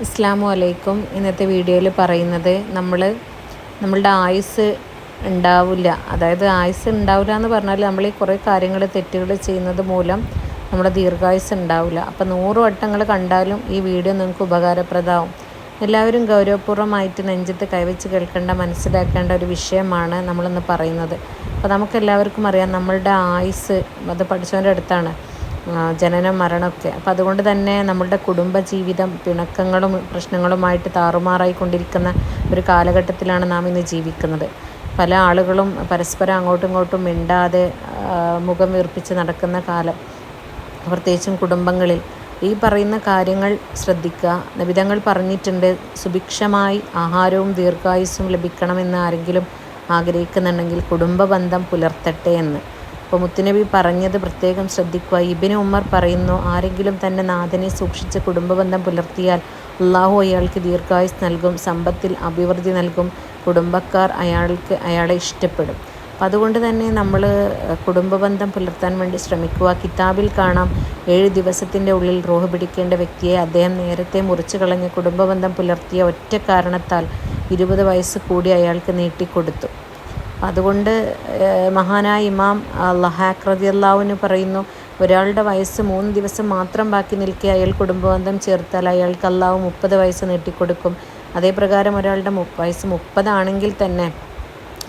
അസ്സാമു അലൈക്കും. ഇന്നത്തെ വീഡിയോയിൽ പറയുന്നത് നമ്മൾ നമ്മളുടെ ആയുസ് ഉണ്ടാവില്ല. അതായത് ആയുസ് ഉണ്ടാവില്ല എന്ന് പറഞ്ഞാൽ നമ്മൾ ഈ കുറേ കാര്യങ്ങൾ തെറ്റുകൾ ചെയ്യുന്നത് മൂലം നമ്മുടെ ദീർഘായുസ് ഉണ്ടാവില്ല. അപ്പോൾ നൂറ് വട്ടങ്ങൾ കണ്ടാലും ഈ വീഡിയോ നിങ്ങൾക്ക് ഉപകാരപ്രദമാവും. എല്ലാവരും ഗൗരവപൂർവമായിട്ട് നെഞ്ചത്ത് കൈവച്ച് കേൾക്കേണ്ട മനസ്സിലാക്കേണ്ട ഒരു വിഷയമാണ് നമ്മളിന്ന് പറയുന്നത്. അപ്പോൾ നമുക്കെല്ലാവർക്കും അറിയാം നമ്മളുടെ ആയുസ് അത് പഠിച്ചവന്റെ അടുത്താണ്. ജനനം മരണമൊക്കെ. അപ്പം അതുകൊണ്ട് തന്നെ നമ്മളുടെ കുടുംബ ജീവിതം പിണക്കങ്ങളും പ്രശ്നങ്ങളുമായിട്ട് താറുമാറായിക്കൊണ്ടിരിക്കുന്ന ഒരു കാലഘട്ടത്തിലാണ് നാം ഇന്ന് ജീവിക്കുന്നത്. പല ആളുകളും പരസ്പരം അങ്ങോട്ടും ഇങ്ങോട്ടും മിണ്ടാതെ മുഖം വീർപ്പിച്ച് നടക്കുന്ന കാലം. പ്രത്യേകിച്ചും കുടുംബങ്ങളിൽ. ഈ പറയുന്ന കാര്യങ്ങൾ ശ്രദ്ധിക്കുക. നബിതങ്ങൾ പറഞ്ഞിട്ടുണ്ട് സുഭിക്ഷമായി ആഹാരവും ദീർഘായുസ്സും ലഭിക്കണമെന്ന് ആരെങ്കിലും ആഗ്രഹിക്കുന്നുണ്ടെങ്കിൽ കുടുംബ ബന്ധം പുലർത്തട്ടെ എന്ന്. അപ്പോൾ മുത്തുനബി പറഞ്ഞത് പ്രത്യേകം ശ്രദ്ധിക്കുക. ഇബിന് ഉമ്മർ പറയുന്നു ആരെങ്കിലും തന്റെ നാഥനെ സൂക്ഷിച്ച് കുടുംബബന്ധം പുലർത്തിയാൽ അള്ളാഹു അയാൾക്ക് ദീർഘായുസ് നൽകും സമ്പത്തിൽ അഭിവൃദ്ധി നൽകും കുടുംബക്കാർ അയാൾക്ക് അയാളെ ഇഷ്ടപ്പെടും. അപ്പം അതുകൊണ്ട് തന്നെ നമ്മൾ കുടുംബബന്ധം പുലർത്താൻ വേണ്ടി ശ്രമിക്കുക. കിതാബിൽ കാണാം ഏഴ് ദിവസത്തിന്റെ ഉള്ളിൽ റോഹ് പിടിക്കേണ്ട വ്യക്തിയെ അദ്ദേഹം നേരത്തെ മുറിച്ചു കളഞ്ഞ് കുടുംബബന്ധം പുലർത്തിയ ഒറ്റ കാരണത്താൽ ഇരുപത് വയസ്സ് കൂടി അയാൾക്ക് നീട്ടിക്കൊടുത്തു. അതുകൊണ്ട് മഹാനായ ഇമാം ലഹാഖ് അള്ളാവിന് പറയുന്നു ഒരാളുടെ വയസ്സ് മൂന്ന് ദിവസം മാത്രം ബാക്കി നിൽക്കെ അയാൾ കുടുംബബന്ധം ചേർത്താൽ അയാൾക്ക് അള്ളാഹു മുപ്പത് വയസ്സ് നീട്ടിക്കൊടുക്കും. അതേപ്രകാരം ഒരാളുടെ വയസ്സ് മുപ്പതാണെങ്കിൽ തന്നെ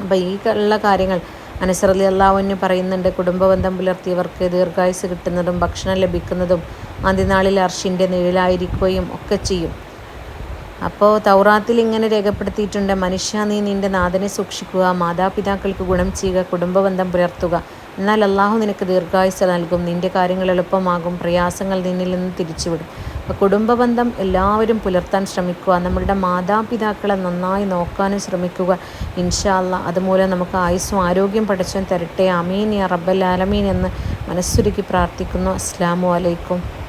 അപ്പോൾ ഈ ഉള്ള കാര്യങ്ങൾ അനസറലി അള്ളാഹുവിന് പറയുന്നുണ്ട് കുടുംബബന്ധം പുലർത്തിയവർക്ക് ദീർഘായുസ് കിട്ടുന്നതും ഭക്ഷണം ലഭിക്കുന്നതും ആദ്യനാളിൽ അർഷിന്റെ നിഴലായിരിക്കുകയും ഒക്കെ ചെയ്യും. അപ്പോൾ തൗറാത്തിൽ ഇങ്ങനെ രേഖപ്പെടുത്തിയിട്ടുണ്ട് മനുഷ്യ നീ നിന്റെ നാഥനെ സൂക്ഷിക്കുക മാതാപിതാക്കൾക്ക് ഗുണം ചെയ്യുക കുടുംബബന്ധം പുലർത്തുക. എന്നാൽ അള്ളാഹു നിനക്ക് ദീർഘായുസ് നൽകും നിന്റെ കാര്യങ്ങൾ എളുപ്പമാകും പ്രയാസങ്ങൾ നിന്നിൽ നിന്ന് തിരിച്ചുവിടും. അപ്പോൾ കുടുംബബന്ധം എല്ലാവരും പുലർത്താൻ ശ്രമിക്കുക നമ്മളുടെ മാതാപിതാക്കളെ നന്നായി നോക്കാനും ശ്രമിക്കുക. ഇൻഷാല്ല അതുമൂലം നമുക്ക് ആയുസ്സും ആരോഗ്യം പഠിച്ചും തരട്ടെ. അമീൻ യാ റബ്ബൽ ആലമീൻ എന്ന് മനസ്സുരുക്കി പ്രാർത്ഥിക്കുന്നു. അസ്സാമു അലൈക്കും.